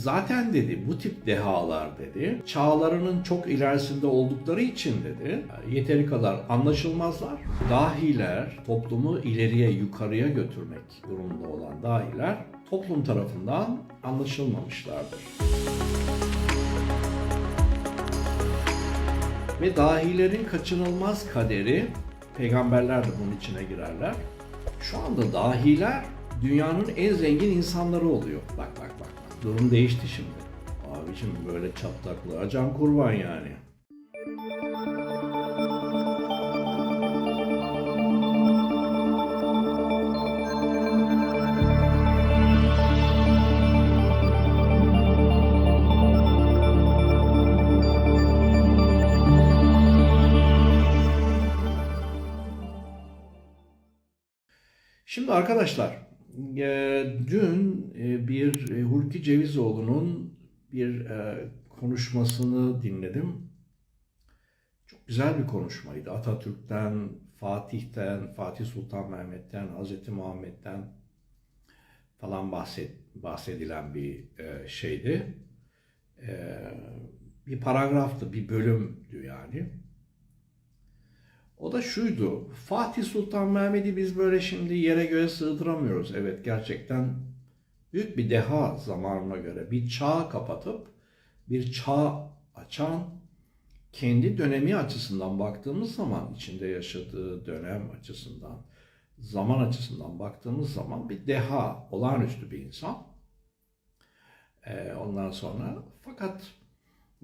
zaten dedi bu tip dehalar dedi çağlarının çok ilerisinde oldukları için dedi yeteri kadar anlaşılmazlar. Dahiler toplumu ileriye yukarıya götürmek durumunda olan dahiler toplum tarafından anlaşılmamışlardır. Ve dahilerin kaçınılmaz kaderi, peygamberler de bunun içine girerler. Şu anda dahiler dünyanın en zengin insanları oluyor. Bak bak bak. Durum değişti şimdi. Abicim böyle çatlaklığa can kurban yani. Şimdi arkadaşlar, e, dün e, bir e, Hulki Cevizoğlu'nun bir e, konuşmasını dinledim. Çok güzel bir konuşmaydı. Atatürk'ten, Fatih'ten, Fatih Sultan Mehmet'ten, Hazreti Muhammed'den falan bahset, bahsedilen bir e, şeydi. E, bir paragraftı, bir bölümdü yani. O da şuydu. Fatih Sultan Mehmet'i biz böyle şimdi yere göğe sığdıramıyoruz. Evet gerçekten büyük bir deha zamanına göre bir çağ kapatıp bir çağ açan kendi dönemi açısından baktığımız zaman içinde yaşadığı dönem açısından zaman açısından baktığımız zaman bir deha, olağanüstü bir insan. Ee, ondan sonra fakat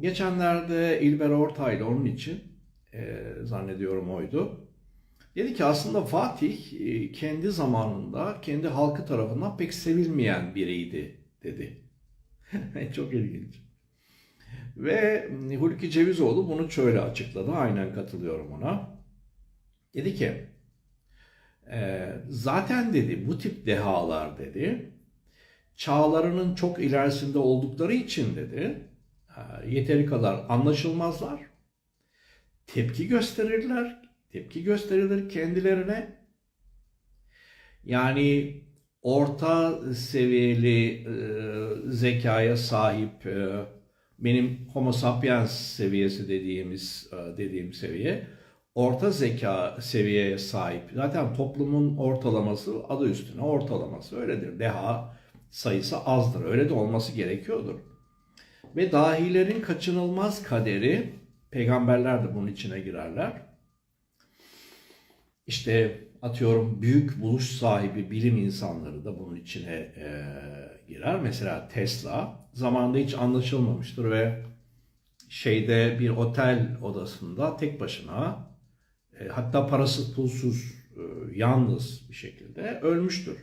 geçenlerde İlber Ortaylı onun için e, zannediyorum oydu. Dedi ki aslında Fatih e, kendi zamanında kendi halkı tarafından pek sevilmeyen biriydi dedi. Çok ilginç. Ve Hulki Cevizoğlu bunu şöyle açıkladı. Aynen katılıyorum ona. Dedi ki e, zaten dedi bu tip dehalar dedi çağlarının çok ilerisinde oldukları için dedi e, yeteri kadar anlaşılmazlar tepki gösterirler. Tepki gösterilir kendilerine. Yani orta seviyeli e, zekaya sahip e, benim homo sapiens seviyesi dediğimiz e, dediğim seviye orta zeka seviyeye sahip. Zaten toplumun ortalaması adı üstüne ortalaması öyledir. Deha sayısı azdır. Öyle de olması gerekiyordur. Ve dahilerin kaçınılmaz kaderi Peygamberler de bunun içine girerler. İşte atıyorum büyük buluş sahibi bilim insanları da bunun içine e, girer. Mesela Tesla zamanında hiç anlaşılmamıştır ve şeyde bir otel odasında tek başına e, hatta parasız pulsuz e, yalnız bir şekilde ölmüştür.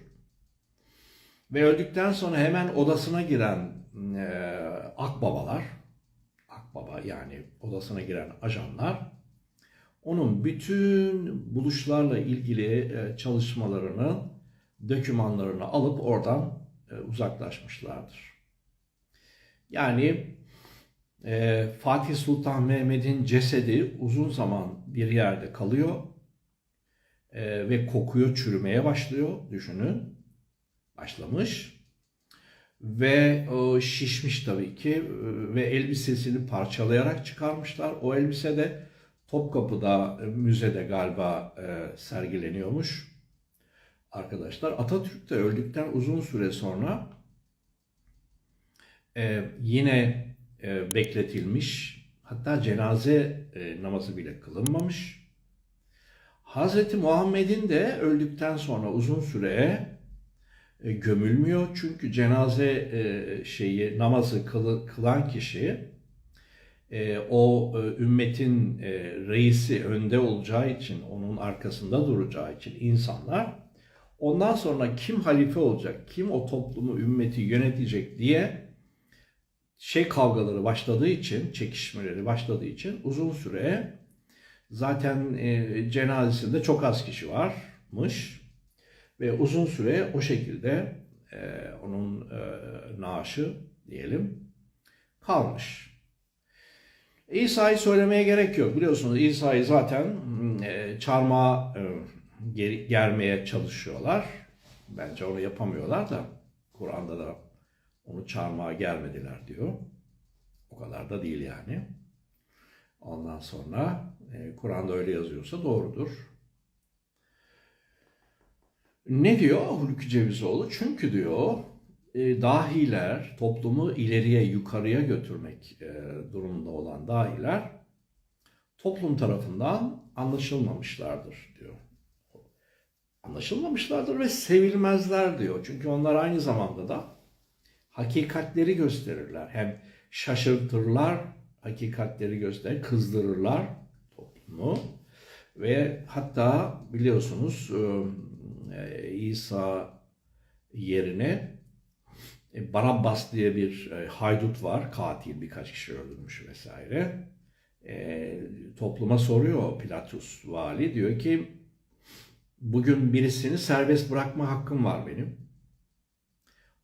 Ve öldükten sonra hemen odasına giren e, akbabalar Akbaba yani odasına giren ajanlar onun bütün buluşlarla ilgili e, çalışmalarını, dokümanlarını alıp oradan e, uzaklaşmışlardır. Yani e, Fatih Sultan Mehmet'in cesedi uzun zaman bir yerde kalıyor ve kokuyor, çürümeye başlıyor düşünün. Başlamış ve o şişmiş tabii ki ve elbisesini parçalayarak çıkarmışlar. O elbise de Topkapı'da müzede galiba e, sergileniyormuş. Arkadaşlar Atatürk de öldükten uzun süre sonra e, yine e, bekletilmiş. Hatta cenaze e, namazı bile kılınmamış. Hazreti Muhammed'in de öldükten sonra uzun süre e, gömülmüyor. Çünkü cenaze e, şeyi namazı kılan kişi e, o ümmetin reisi önde olacağı için, onun arkasında duracağı için insanlar ondan sonra kim halife olacak, kim o toplumu, ümmeti yönetecek diye şey kavgaları başladığı için, çekişmeleri başladığı için uzun süre zaten cenazesinde çok az kişi varmış. Ve uzun süre o şekilde e, onun e, naaşı diyelim kalmış. İsa'yı söylemeye gerek yok. Biliyorsunuz İsa'yı zaten e, çarmıha e, germeye çalışıyorlar. Bence onu yapamıyorlar da Kur'an'da da Onu çarmıha gelmediler diyor. O kadar da değil yani. Ondan sonra e, Kur'an'da öyle yazıyorsa doğrudur. Ne diyor Hulki Cevizoğlu? Çünkü diyor e, dahiler toplumu ileriye yukarıya götürmek e, durumunda olan dahiler toplum tarafından anlaşılmamışlardır diyor. Anlaşılmamışlardır ve sevilmezler diyor. Çünkü onlar aynı zamanda da hakikatleri gösterirler. Hem şaşırtırlar, hakikatleri gösterir, kızdırırlar toplumu. Ve hatta biliyorsunuz e, İsa yerine e, Barabbas diye bir e, haydut var, katil birkaç kişi öldürmüş vesaire. E, topluma soruyor Pilatus vali, diyor ki bugün birisini serbest bırakma hakkım var benim.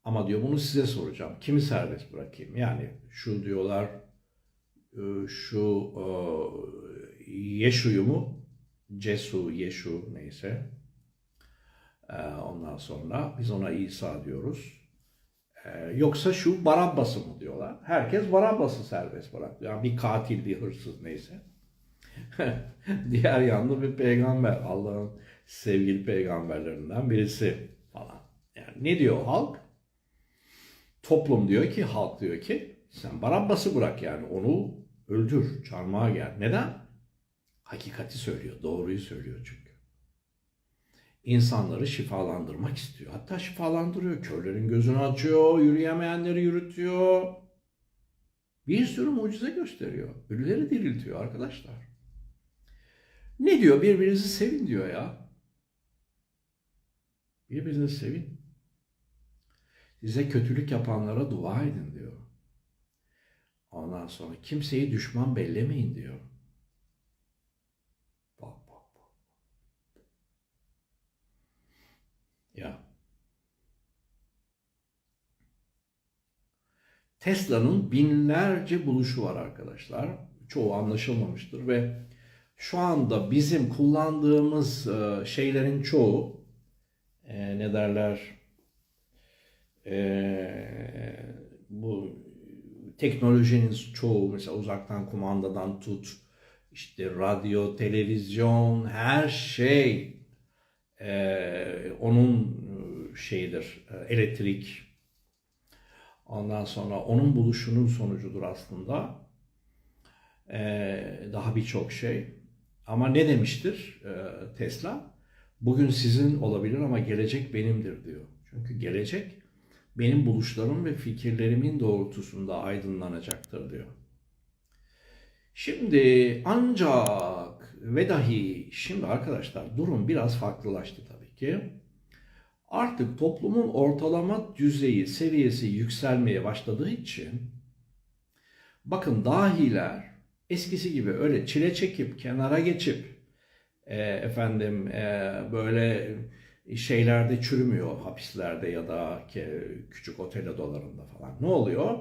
Ama diyor bunu size soracağım. Kimi serbest bırakayım? Yani şu diyorlar e, şu e, Yeşu'yu mu? Cesu, Yeşu neyse. E, Ondan sonra biz ona İsa diyoruz. E, Yoksa şu Barabbas'ı mı diyorlar. Herkes Barabbas'ı serbest bıraktı. Yani bir katil, bir hırsız neyse. Diğer yanda bir peygamber. Allah'ın sevgili peygamberlerinden birisi falan. Yani ne diyor halk? Toplum diyor ki, halk diyor ki sen Barabbas'ı bırak yani onu öldür, çarmıha gel. Neden? Hakikati söylüyor, doğruyu söylüyor çünkü. İnsanları şifalandırmak istiyor. Hatta şifalandırıyor. Körlerin gözünü açıyor, yürüyemeyenleri yürütüyor. Bir sürü mucize gösteriyor. Ölüleri diriltiyor arkadaşlar. Ne diyor? Birbirinizi sevin diyor ya. Birbirinizi sevin. Size kötülük yapanlara dua edin diyor. Ondan sonra kimseyi düşman bellemeyin diyor. Bak bak bak. Ya. Tesla'nın binlerce buluşu var arkadaşlar. Çoğu anlaşılmamıştır ve şu anda bizim kullandığımız e, şeylerin çoğu e, ne derler e, bu teknolojinin çoğu mesela uzaktan kumandadan tut işte radyo, televizyon her şey e, onun şeyidir e, elektrik ondan sonra onun buluşunun sonucudur aslında E, daha birçok şey ama ne demiştir e, Tesla bugün sizin olabilir ama gelecek benimdir diyor çünkü gelecek benim buluşlarım ve fikirlerimin doğrultusunda aydınlanacaktır diyor. Şimdi ancak ve dahi şimdi arkadaşlar durum biraz farklılaştı tabii ki. Artık toplumun ortalama düzeyi, seviyesi yükselmeye başladığı için bakın dahiler eskisi gibi öyle çile çekip kenara geçip e, efendim e, böyle şeylerde çürümüyor hapislerde ya da küçük otel odalarında falan. Ne oluyor?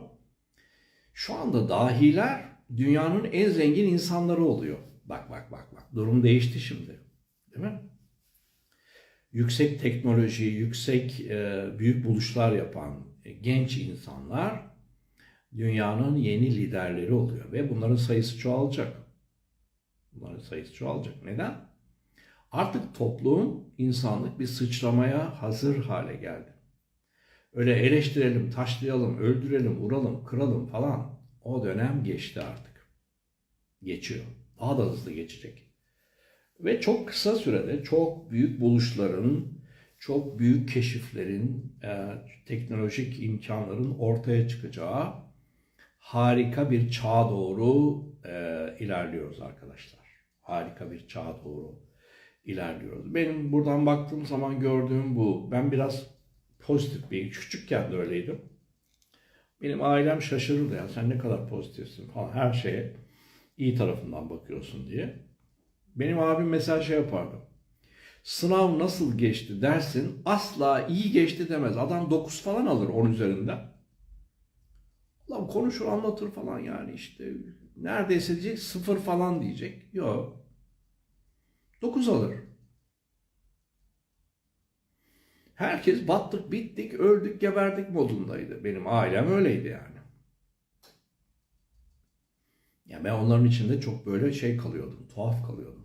Şu anda dahiler dünyanın en zengin insanları oluyor. Bak bak bak bak. Durum değişti şimdi. Değil mi? Yüksek teknoloji, yüksek e, büyük buluşlar yapan e, genç insanlar dünyanın yeni liderleri oluyor ve bunların sayısı çoğalacak. Bunların sayısı çoğalacak. Neden? Artık toplum, insanlık bir sıçramaya hazır hale geldi. Öyle eleştirelim, taşlayalım, öldürelim, vuralım, kıralım falan o dönem geçti artık. Geçiyor. Daha da hızlı geçecek. Ve çok kısa sürede çok büyük buluşların, çok büyük keşiflerin, e, teknolojik imkanların ortaya çıkacağı harika bir çağa doğru e, ilerliyoruz arkadaşlar. Harika bir çağa doğru ilerliyoruz. Benim buradan baktığım zaman gördüğüm bu. Ben biraz pozitif bir, küçükken de öyleydim. Benim ailem şaşırırdı ya sen ne kadar pozitifsin falan her şeye iyi tarafından bakıyorsun diye. Benim abim mesela şey yapardı. Sınav nasıl geçti dersin asla iyi geçti demez. Adam 9 falan alır 10 üzerinden. Adam konuşur anlatır falan yani işte neredeyse diyecek sıfır falan diyecek. Yok. 9 alır. Herkes battık, bittik, öldük, geberdik modundaydı. Benim ailem öyleydi yani. Ya ben onların içinde çok böyle şey kalıyordum, tuhaf kalıyordum.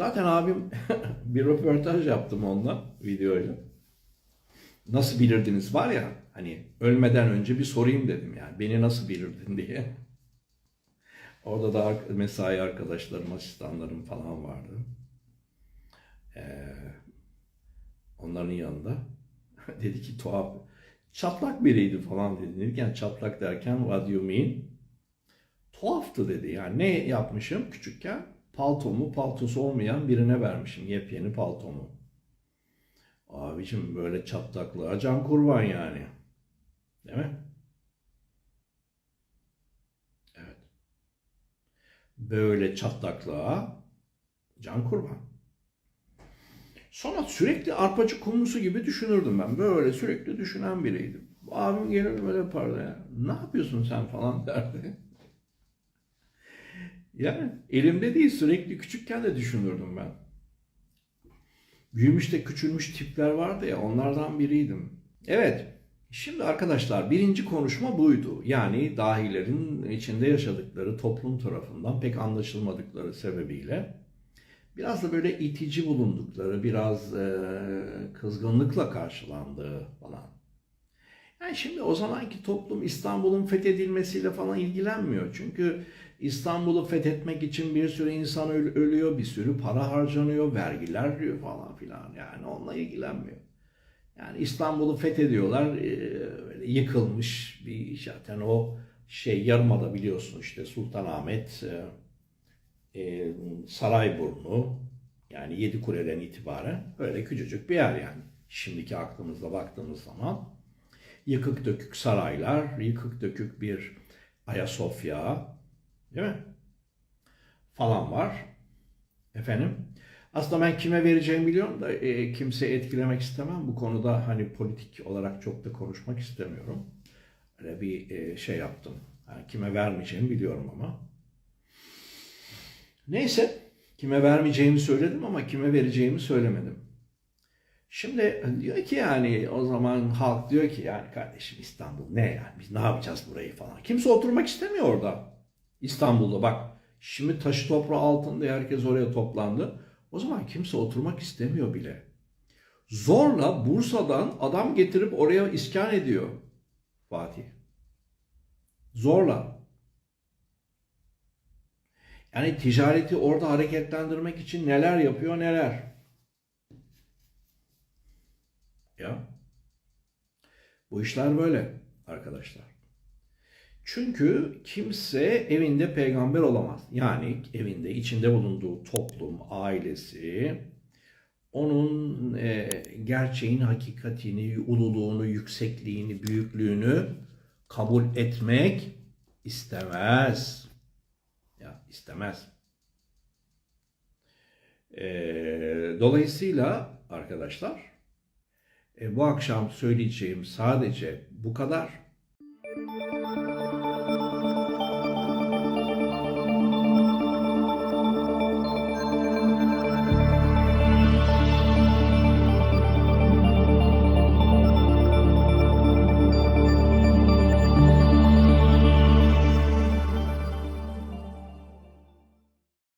Zaten abim bir röportaj yaptım onunla, videoyla. Nasıl bilirdiniz var ya, hani ölmeden önce bir sorayım dedim yani. Beni nasıl bilirdin diye. Orada da mesai arkadaşlarım, asistanlarım falan vardı. Ee, onların yanında. dedi ki tuhaf. Çatlak biriydi falan dedi. Dedik yani çatlak derken what do you mean? Tuhaftı dedi. Yani ne yapmışım küçükken? Paltomu paltosu olmayan birine vermişim. Yepyeni paltomu. Abicim böyle çatlaklığa can kurban yani. Değil mi? Evet. Böyle çatlaklığa can kurban. Sonra sürekli arpacık kumrusu gibi düşünürdüm ben. Böyle sürekli düşünen biriydim. Abim gelirdi böyle yapardı ya. Ne yapıyorsun sen falan derdi. Yani elimde değil sürekli küçükken de düşünürdüm ben. Büyümüş de küçülmüş tipler vardı ya onlardan biriydim. Evet şimdi arkadaşlar birinci konuşma buydu. Yani dahilerin içinde yaşadıkları toplum tarafından pek anlaşılmadıkları sebebiyle biraz da böyle itici bulundukları, biraz e, kızgınlıkla karşılandığı falan. Yani şimdi o zamanki toplum İstanbul'un fethedilmesiyle falan ilgilenmiyor. Çünkü İstanbul'u fethetmek için bir sürü insan öl- ölüyor, bir sürü para harcanıyor, vergiler diyor falan filan. Yani onunla ilgilenmiyor. Yani İstanbul'u fethediyorlar, e, yıkılmış bir zaten o şey yarımada biliyorsun işte Sultanahmet, e, e, Sarayburnu yani Yedikule'den itibaren öyle küçücük bir yer yani. Şimdiki aklımızla baktığımız zaman yıkık dökük saraylar, yıkık dökük bir Ayasofya, değil mi? Falan var. Efendim. Aslında ben kime vereceğimi biliyorum da e, kimseyi etkilemek istemem. Bu konuda hani politik olarak çok da konuşmak istemiyorum. Öyle bir e, şey yaptım. Yani kime vermeyeceğimi biliyorum ama. Neyse. Kime vermeyeceğimi söyledim ama kime vereceğimi söylemedim. Şimdi diyor ki yani o zaman halk diyor ki yani kardeşim İstanbul ne yani biz ne yapacağız burayı falan. Kimse oturmak istemiyor orada. İstanbul'da bak şimdi taşı toprağı altında herkes oraya toplandı. O zaman kimse oturmak istemiyor bile. Zorla Bursa'dan adam getirip oraya iskan ediyor Fatih. Zorla. Yani ticareti orada hareketlendirmek için neler yapıyor neler. Ya. Bu işler böyle arkadaşlar. Çünkü kimse evinde peygamber olamaz. Yani evinde içinde bulunduğu toplum, ailesi onun e, gerçeğin hakikatini, ululuğunu, yüksekliğini, büyüklüğünü kabul etmek istemez. Ya istemez. E, dolayısıyla arkadaşlar e, bu akşam söyleyeceğim sadece bu kadar.